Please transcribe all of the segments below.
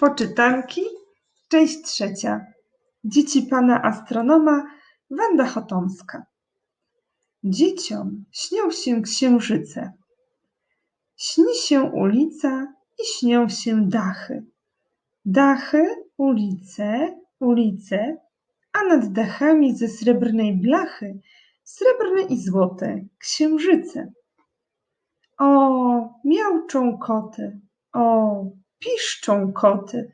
Poczytanki, część trzecia. Dzieci pana astronoma Wanda Chotomska. Dzieciom śnią się księżyce. Śni się ulica i śnią się dachy. Dachy, ulice, ulice, a nad dachami ze srebrnej blachy srebrne i złote księżyce. O, miauczą koty, o, piszczą koty.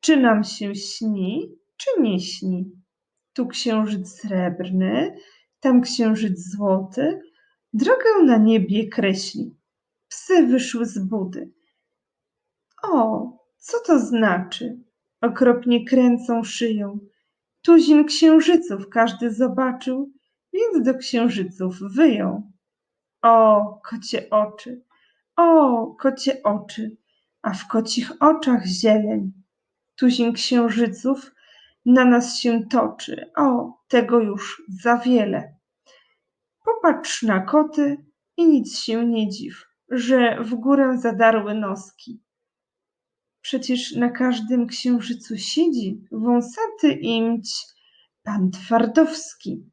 Czy nam się śni, czy nie śni? Tu księżyc srebrny, tam księżyc złoty, drogę na niebie kreśli. Psy wyszły z budy. O, co to znaczy? Okropnie kręcą szyją. Tuzin księżyców każdy zobaczył, więc do księżyców wyją. O, kocie oczy, o, kocie oczy, a w kocich oczach zieleń. Tuzin księżyców na nas się toczy, o, tego już za wiele. Popatrz na koty i nic się nie dziw, że w górę zadarły noski. Przecież na każdym księżycu siedzi wąsaty imć pan Twardowski.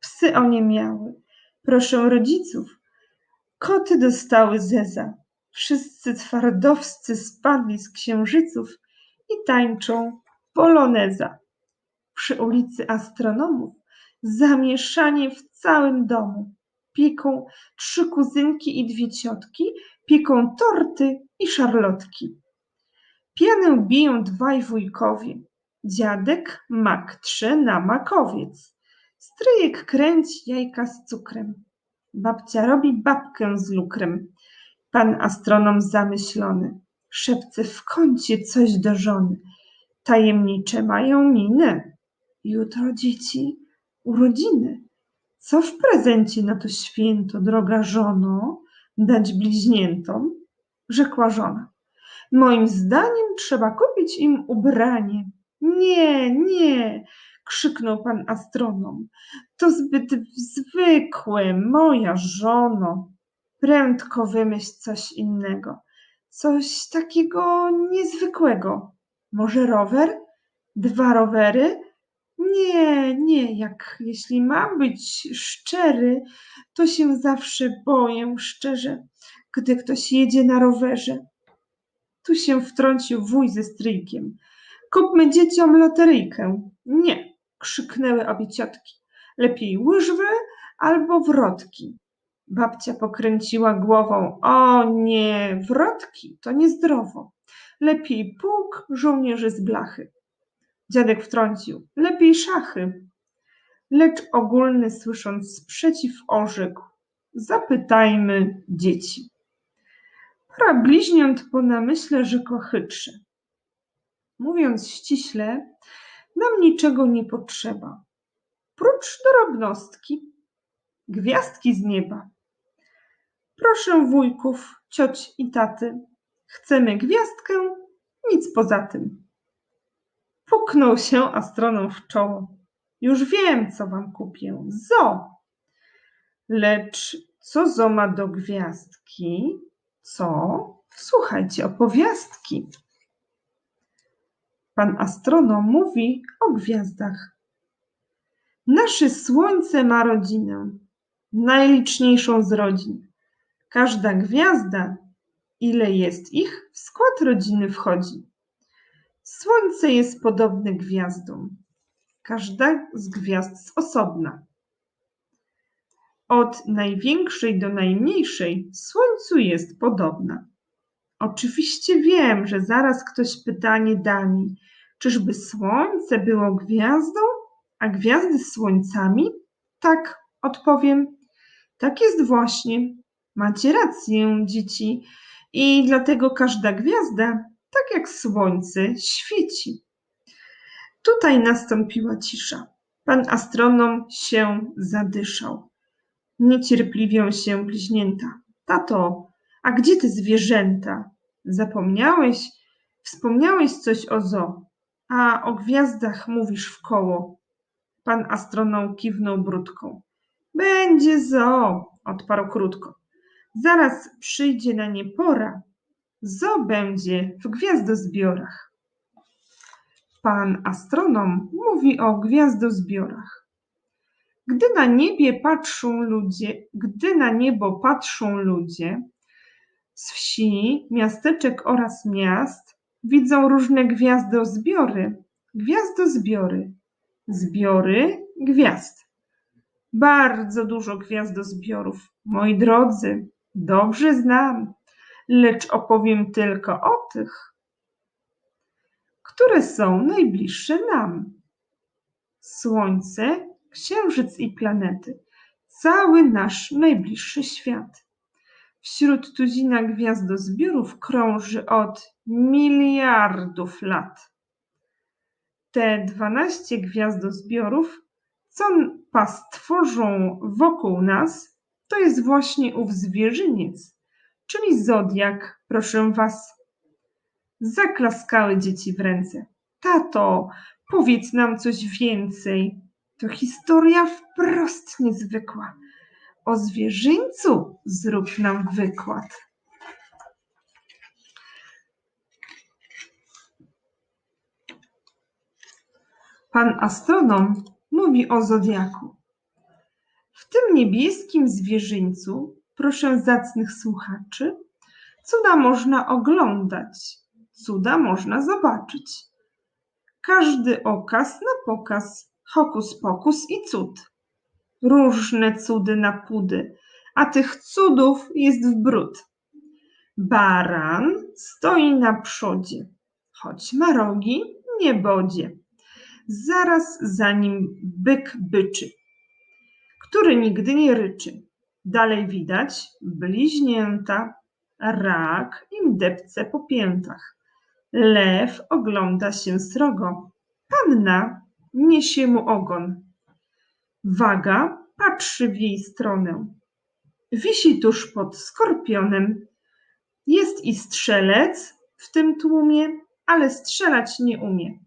Psy oniemiały. Proszę rodziców, koty dostały zeza. Wszyscy twardowscy spadli z księżyców i tańczą poloneza. Przy ulicy Astronomów zamieszanie w całym domu. Pieką trzy kuzynki i dwie ciotki, pieką torty i szarlotki. Pianę biją dwaj wujkowie. Dziadek mak trze na makowiec. Stryjek kręci jajka z cukrem. Babcia robi babkę z lukrem. Pan astronom zamyślony szepce w kącie coś do żony. Tajemnicze mają miny. Jutro dzieci urodziny. Co w prezencie na to święto, droga żono, dać bliźniętom? Rzekła żona. Moim zdaniem trzeba kupić im ubranie. Nie, nie, krzyknął pan astronom. To zbyt zwykłe, moja żono. Prędko wymyśl coś innego. Coś takiego niezwykłego. Może rower? Dwa rowery? Nie, nie, jak jeśli mam być szczery, to się zawsze boję szczerze, gdy ktoś jedzie na rowerze. Tu się wtrącił wuj ze stryjkiem. Kupmy dzieciom loteryjkę. Nie, krzyknęły obie ciotki. Lepiej łyżwy albo wrotki. Babcia pokręciła głową. O nie, wrotki, to niezdrowo. Lepiej pułk żołnierzy z blachy. Dziadek wtrącił. Lepiej szachy. Lecz ogólny, słysząc sprzeciw, orzekł. Zapytajmy dzieci. Para bliźniąt po namyśle rzekła chytrze. Mówiąc ściśle, nam niczego nie potrzeba. Prócz drobnostki, gwiazdki z nieba. Proszę wujków, cioć i taty, chcemy gwiazdkę, nic poza tym. Puknął się astronom w czoło. Już wiem, co wam kupię. Zo! Lecz co zo ma do gwiazdki? Co? Słuchajcie opowiastki. Pan astronom mówi o gwiazdach. Nasze słońce ma rodzinę, najliczniejszą z rodzin. Każda gwiazda, ile jest ich, w skład rodziny wchodzi. Słońce jest podobne gwiazdom. Każda z gwiazd osobna. Od największej do najmniejszej Słońcu jest podobna. Oczywiście wiem, że zaraz ktoś pytanie da mi, czyżby Słońce było gwiazdą, a gwiazdy słońcami? Tak, odpowiem. Tak jest właśnie. Macie rację, dzieci. I dlatego każda gwiazda, tak jak słońce, świeci. Tutaj nastąpiła cisza. Pan astronom się zadyszał. Niecierpliwią się bliźnięta. Tato, a gdzie te zwierzęta? Zapomniałeś? Wspomniałeś coś o zoo, a o gwiazdach mówisz w koło. Pan astronom kiwnął brudką. Będzie zoo, odparł krótko. Zaraz przyjdzie na nie pora. Zo będzie w gwiazdozbiorach. Pan astronom mówi o gwiazdozbiorach. Gdy na niebie patrzą ludzie, gdy na niebo patrzą ludzie z wsi, miasteczek oraz miast, widzą różne gwiazdozbiory. Gwiazdozbiory, zbiory gwiazd. Bardzo dużo gwiazdozbiorów, moi drodzy, dobrze znam, lecz opowiem tylko o tych, które są najbliższe nam. Słońce, Księżyc i planety, cały nasz najbliższy świat. Wśród tuzina gwiazdozbiorów krąży od miliardów lat. Te dwanaście gwiazdozbiorów, co pas tworzą wokół nas, to jest właśnie ów zwierzyniec, czyli zodiak, proszę was. Zaklaskały dzieci w ręce. Tato, powiedz nam coś więcej. To historia wprost niezwykła. O zwierzyńcu zrób nam wykład. Pan astronom mówi o zodiaku. W tym niebieskim zwierzyńcu, proszę zacnych słuchaczy, cuda można oglądać, cuda można zobaczyć. Każdy okaz na pokaz, hokus pokus i cud. Różne cudy na pudy, a tych cudów jest w bród. Baran stoi na przodzie, choć ma rogi nie bodzie. Zaraz za nim byk byczy, który nigdy nie ryczy. Dalej widać bliźnięta, rak im depce po piętach. Lew ogląda się srogo, panna niesie mu ogon. Waga patrzy w jej stronę. Wisi tuż pod skorpionem. Jest i strzelec w tym tłumie, ale strzelać nie umie.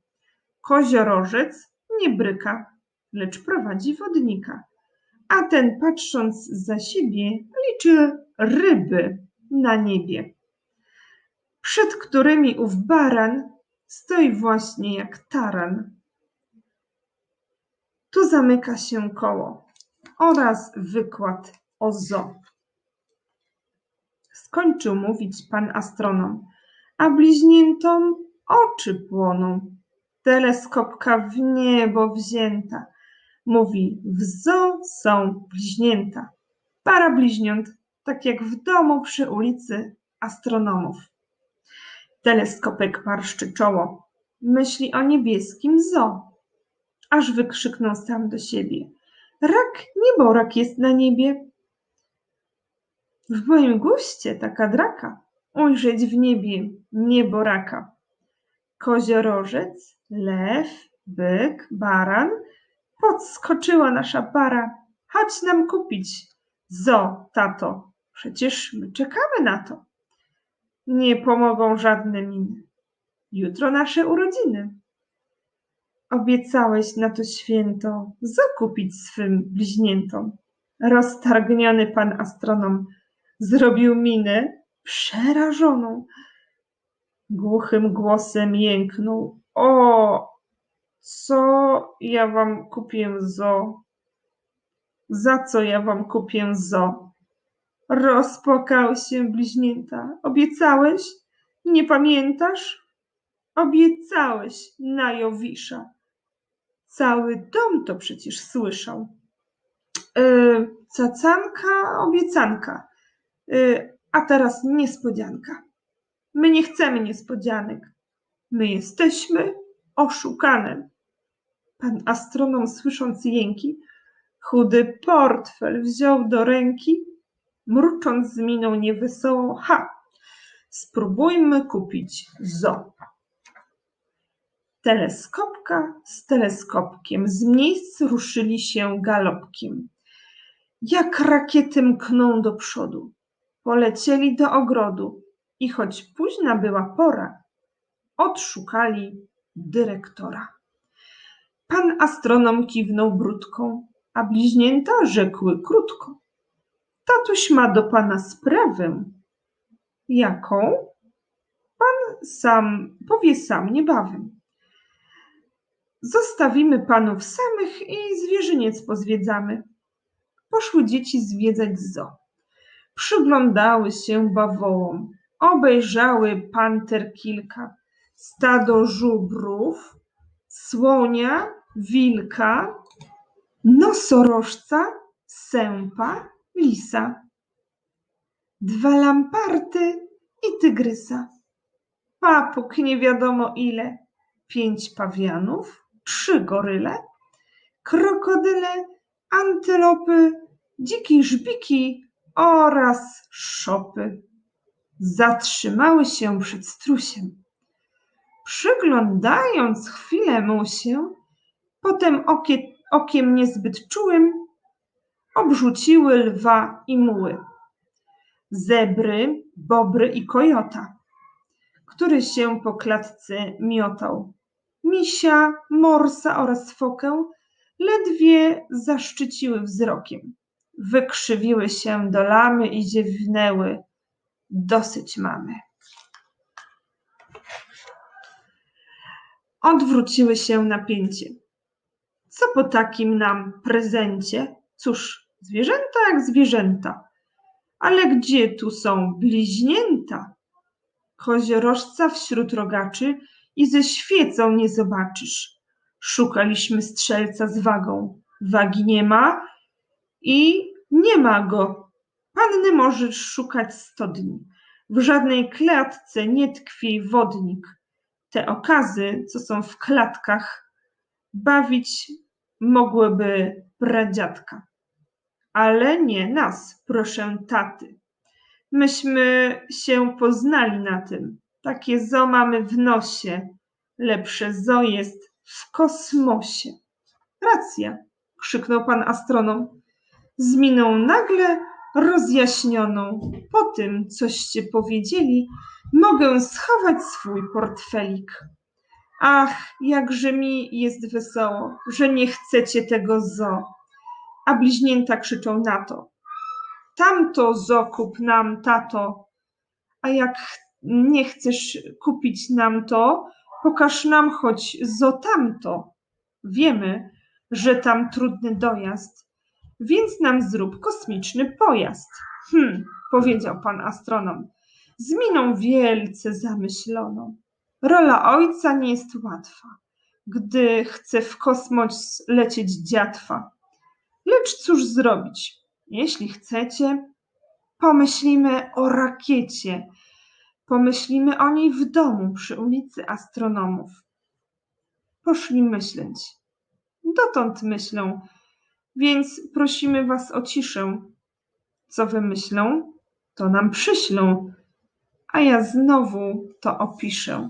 Koziorożec nie bryka, lecz prowadzi wodnika. A ten patrząc za siebie liczy ryby na niebie przed którymi ów baran stoi właśnie jak taran. Tu zamyka się koło oraz wykład o zo. Skończył mówić pan astronom, a bliźniętom oczy płoną. Teleskopka w niebo wzięta. Mówi, w zo są bliźnięta. Para bliźniąt, tak jak w domu przy ulicy astronomów. Teleskopek marszczy czoło. Myśli o niebieskim zo. Aż wykrzyknął sam do siebie. Rak nieborak jest na niebie. W moim guście taka draka. Ujrzeć w niebie nieboraka. Koziorożec, lew, byk, baran. Podskoczyła nasza para. Chodź nam kupić. Zo, tato. Przecież my czekamy na to. Nie pomogą żadne miny. Jutro nasze urodziny. Obiecałeś na to święto zakupić swym bliźniętom. Roztargniony pan astronom zrobił minę przerażoną. Głuchym głosem jęknął. O, co ja wam kupię zo? Za co ja wam kupię zo? Rozpłakały się bliźnięta. Obiecałeś? Nie pamiętasz? Obiecałeś na Jowisza. Cały dom to przecież słyszał. Yy, cacanka, obiecanka. Yy, a teraz niespodzianka. My nie chcemy niespodzianek. My jesteśmy oszukane. Pan astronom, słysząc jęki, chudy portfel wziął do ręki mrucząc z miną niewesołą: Ha! Spróbujmy kupić zo. Teleskopka z teleskopkiem z miejsc ruszyli się galopkiem. Jak rakiety mkną do przodu. Polecieli do ogrodu i choć późna była pora, odszukali dyrektora. Pan astronom kiwnął brudką, a bliźnięta rzekły krótko. Tatuś ma do pana sprawę. Jaką? Pan sam powie sam niebawem. Zostawimy panów samych i zwierzyniec pozwiedzamy. Poszły dzieci zwiedzać zoo. Przyglądały się bawołom, obejrzały panter kilka, stado żubrów, słonia, wilka, nosorożca, sępa, lisa, dwa lamparty i tygrysa, papug nie wiadomo ile, pięć pawianów, trzy goryle, krokodyle, antylopy, dzikie żbiki oraz szopy. Zatrzymały się przed strusiem. Przyglądając chwilę mu się, potem okie, okiem niezbyt czułym obrzuciły lwa i muły, zebry, bobry i kojota, który się po klatce miotał. Misia, morsa oraz fokę ledwie zaszczyciły wzrokiem. Wykrzywiły się do lamy i ziewnęły. Dosyć mamy. Odwróciły się na pięcie. Co po takim nam prezencie? Cóż, zwierzęta jak zwierzęta. Ale gdzie tu są bliźnięta? Koziorożca wśród rogaczy i ze świecą nie zobaczysz. Szukaliśmy strzelca z wagą. Wagi nie ma i nie ma go. Panny możesz szukać sto dni. W żadnej klatce nie tkwi wodnik. Te okazy, co są w klatkach, bawić mogłyby pradziadka. Ale nie nas, proszę taty. Myśmy się poznali na tym. Takie zo mamy w nosie. Lepsze zo jest w kosmosie. Racja, krzyknął pan astronom. Z miną nagle rozjaśnioną. Po tym, coście powiedzieli, mogę schować swój portfelik. Ach, jakże mi jest wesoło, że nie chcecie tego zo. A bliźnięta krzyczą na to. Tamto zo kup nam, tato. A jak nie chcesz kupić nam to, pokaż nam choć zo tamto. Wiemy, że tam trudny dojazd, więc nam zrób kosmiczny pojazd. Hm, powiedział pan astronom, z miną wielce zamyśloną. Rola ojca nie jest łatwa, gdy chce w kosmos lecieć dziatwa. Lecz cóż zrobić? Jeśli chcecie, pomyślimy o rakiecie. Pomyślimy o niej w domu przy ulicy Astronomów. Poszli myśleć. Dotąd myślą, więc prosimy was o ciszę. Co wymyślą, to nam przyślą, a ja znowu to opiszę.